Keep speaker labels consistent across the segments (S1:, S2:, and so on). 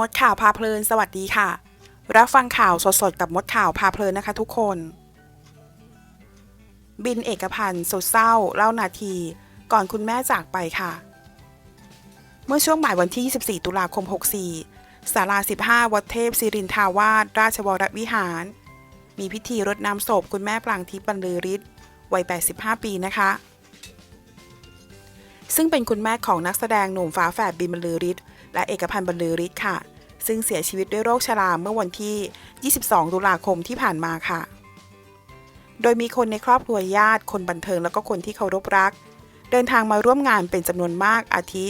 S1: มดข่าวพาเพลิน สวัสดีค่ะ รับฟังข่าวสดๆ กับมดข่าวพาเพลินนะคะทุกคน บินเอกพันธ์สุดเศร้า เล่านาที ก่อนคุณแม่จากไปค่ะ เมื่อช่วงบ่ายวันที่ 24 ตุลาคม 64ศาลา 15 วัดเทพศิรินทาวาสราชวรวิหาร มีพิธีรดน้ำศพคุณแม่ปรางทิพย์บรรลือฤทธิ์วัย 85 ปีนะคะ ซึ่งเป็นคุณแม่ของนักแสดงหนุ่มฟ้าแฝดบินบรรลือฤทธิ์ และเอกพันธ์บรรลือฤทธิ์ค่ะ ซึ่งเสียชีวิตด้วยโรคชราเมื่อวันที่ 22 ตุลาคมที่ผ่านมาค่ะ โดยมีคนในครอบครัวญาติ คนบันเทิงแล้วก็คนที่เคารพรัก เดินทางมาร่วมงานเป็นจำนวนมากอาทิ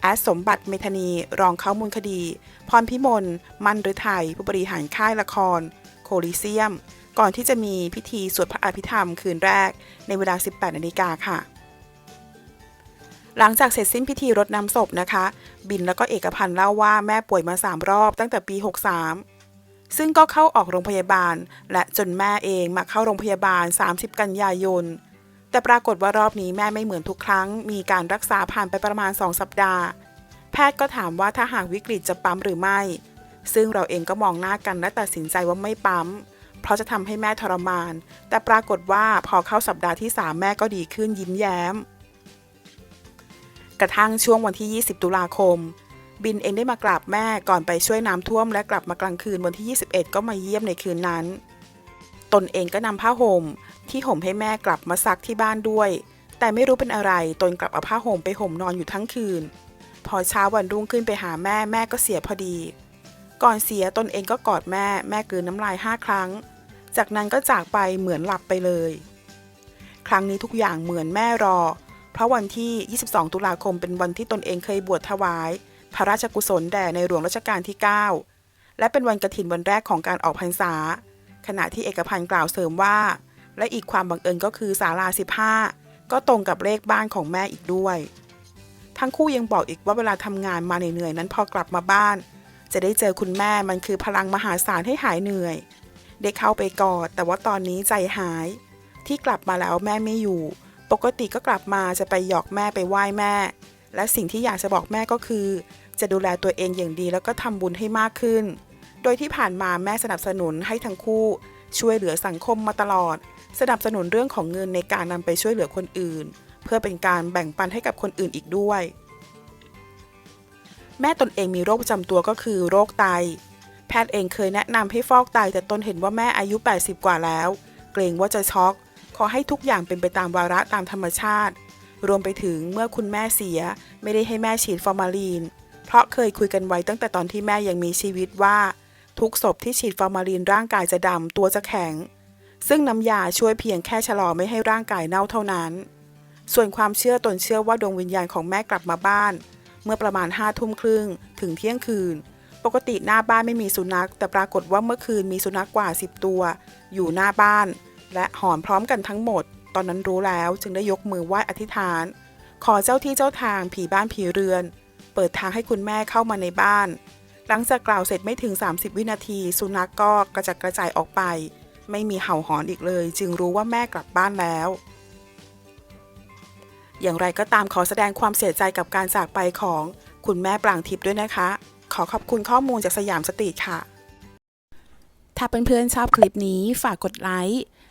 S1: แอดสมบัติเมธานีรองเข้ามูลคดี พรพิมลมันฤทัยผู้บริหารค่ายละคร โคลิเซียม ก่อนที่จะมีพิธีสวดพระอภิธรรมคืนแรกในเวลา 18นาฬิกาค่ะ หลังจากเสร็จสิ้นพิธีรดน้ำศพนะคะ บินแล้วก็เอกพันธ์เล่าว่าแม่ป่วยมา 3 รอบตั้งแต่ปี 63 ซึ่งก็เข้าออกโรงพยาบาล และจนแม่เองมาเข้าโรงพยาบาล 30 กันยายน แต่ปรากฏว่ารอบนี้แม่ไม่เหมือนทุกครั้ง มีการรักษาผ่านไปประมาณ 2 สัปดาห์ แพทย์ก็ถามว่าถ้าหากวิกฤตจะปั๊มหรือไม่ ซึ่งเราเองก็มองหน้ากันและตัดสินใจว่าไม่ปั๊ม เพราะจะทำให้แม่ทรมาน แต่ปรากฏว่าพอเข้าสัปดาห์ที่ 3 แม่ก็ดีขึ้นยิ้มแย้ม กระทั่งช่วงวันที่ 20 ตุลาคม บินเองได้มากราบแม่ก่อนไปช่วยน้ำท่วมและกลับมากลางคืนวันที่ 21 ก็มาเยี่ยมในคืนนั้น ตนเองก็นำผ้าห่มที่ห่มให้แม่กลับมาซักที่บ้านด้วย แต่ไม่รู้เป็นอะไรตนกลับเอาผ้าห่มไปห่มนอนอยู่ทั้งคืน พอเช้าวันรุ่งขึ้นไปหาแม่แม่ก็เสียพอดี ก่อนเสียตนเองก็กอดแม่แม่กลืนน้ำลายห้าครั้ง จากนั้นก็จากไปเหมือนหลับไปเลย ครั้งนี้ทุกอย่างเหมือนแม่รอ เพราะวันที่ 22 ตุลาคมเป็นวันที่ตนเองเคยบวชถวาย พระราชกุศลแด่ในหลวงรัชกาลที่ 9 และเป็นวันกฐินวันแรกของการออกพรรษา ขณะที่เอกพันธ์กล่าวเสริมว่า และอีกความบังเอิญก็คือศาลา 15 ก็ตรงกับเลขบ้านของแม่อีกด้วย ทั้งคู่ยังบอกอีกว่าเวลาทำงานมาเหนื่อยๆนั้นพอกลับมาบ้าน จะได้เจอคุณแม่มันคือพลังมหาศาลให้หายเหนื่อยได้เข้าไปกอดแต่ว่าตอนนี้ใจหาย ที่กลับมาแล้วแม่ไม่อยู่ ปกติก็กลับมาจะไปหยอกแม่ไปไหว้แม่ และสิ่งที่อยากจะบอกแม่ก็คือ จะดูแลตัวเองอย่างดีแล้วก็ทำบุญให้มากขึ้น โดยที่ผ่านมาแม่สนับสนุนให้ทั้งคู่ ช่วยเหลือสังคมมาตลอด สนับสนุนเรื่องของเงินในการนำไปช่วยเหลือคนอื่น เพื่อเป็นการแบ่งปันให้กับคนอื่นอีกด้วย แม่ตนเองมีโรคประจำตัวก็คือ โรคไต แพทย์เองเคยแนะนำให้ฟอกไตแต่ตนเห็นว่าแม่อายุ 80 กว่าแล้ว เกรงว่าจะช็อก ขอให้ทุกอย่างเป็นไปตามวาระตามธรรมชาติ รวมไปถึงเมื่อคุณแม่เสีย ไม่ได้ให้แม่ฉีดฟอร์มาลีน เพราะเคยคุยกันไว้ตั้งแต่ตอนที่แม่ยังมีชีวิตว่า ทุกศพที่ฉีดฟอร์มาลีนร่างกายจะดำตัวจะแข็ง ซึ่งน้ำยาช่วยเพียงแค่ชะลอไม่ให้ร่างกายเน่าเท่านั้น ส่วนความเชื่อตนเชื่อว่าดวงวิญญาณของแม่กลับมาบ้าน เมื่อประมาณห้าทุ่มครึ่งถึงเที่ยงคืนปกติหน้าบ้านไม่มีสุนัข แต่ปรากฏว่าเมื่อคืนมีสุนัขกว่า 10 ตัว อยู่หน้าบ้าน และหอนพร้อมกันทั้งหมด ตอนนั้นรู้แล้วจึงได้ยกมือไหว้อธิษฐาน ขอเจ้าที่เจ้าทางผีบ้านผีเรือน เปิดทางให้คุณแม่เข้ามาในบ้าน หลังจากกล่าวเสร็จไม่ถึง 30 วินาที สุนัขกก็กระจัดกระจายออกไป ไม่มีเห่าหอนอีกเลย จึงรู้ว่าแม่กลับบ้านแล้ว อย่างไรก็ตามขอแสดงความเสียใจกับการจากไปของคุณแม่ปรางทิพย์ด้วยนะคะ ขอขอบคุณข้อมูลจากสยามสตรีทค่ะถ้าเพื่อนๆชอบคลิปนี้ฝากกดไลค์